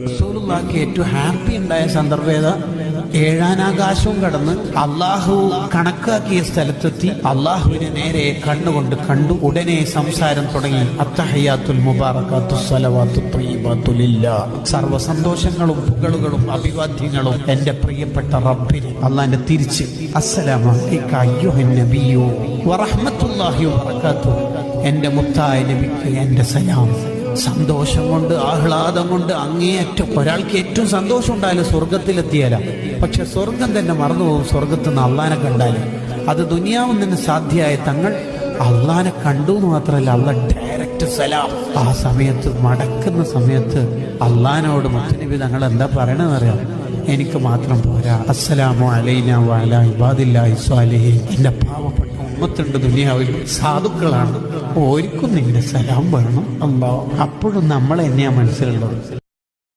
ഏറ്റവും ഹാപ്പി ഉണ്ടായ സന്ദർഭം ഏതാ? ഏഴാനാകാശവും കടന്ന് അള്ളാഹു കണക്കാക്കിയ സ്ഥലത്തെത്തി അള്ളാഹുവിനെ നേരെ കണ്ണുകൊണ്ട് കണ്ടു. ഉടനെ സംസാരം തുടങ്ങി. അത്തഹയ്യാത്തുൽ മുബാറക്കാത്തു സലവാത്തു ത്വയ്യിബാത്തുലില്ലാ. സർവ സന്തോഷങ്ങളും പുകളുകളും അഭിവാദ്യങ്ങളും എന്റെ പ്രിയപ്പെട്ട റബ്ബിന് അള്ളാന്റെ തിരിച്ച്. അസ്സലാമു വബറകാതുഹു എന്റെ മുത്തായ നബിക്ക് എന്റെ സലാം. സന്തോഷം കൊണ്ട് ആഹ്ലാദം കൊണ്ട് അങ്ങേയറ്റം ഒരാൾക്ക് ഏറ്റവും സന്തോഷം ഉണ്ടായാലും സ്വർഗത്തിലെത്തിയാല പക്ഷെ സ്വർഗം തന്നെ മറന്നുപോകും സ്വർഗത്ത് നിന്ന് അള്ളാനെ കണ്ടാൽ. അത് ദുനിയാവും നിന്ന് സാധ്യമായ തങ്ങൾ അള്ളാനെ കണ്ടു എന്ന് മാത്രമല്ല അള്ള ഡയറക്റ്റ് സലാം. ആ സമയത്ത് മടക്കുന്ന സമയത്ത് അള്ളാനോട് മുത്തനബി തങ്ങൾ എന്താ പറയണെന്നറിയാം എനിക്ക് മാത്രം പോരാ. അസ്സലാമു അലൈന വാല ഇബാദില്ലാഹി സ്വാലിഹീൻ. എന്റെ പാവപ്പെട്ട ഉമ്മത്തുണ്ട് ദുനിയാവിൽ സാധുക്കളാണ്. ഓർക്കും നിന്റെ സലാം വേണം അപ്പോഴും നമ്മൾ തന്നെയാ മനസ്സിലുള്ളത്.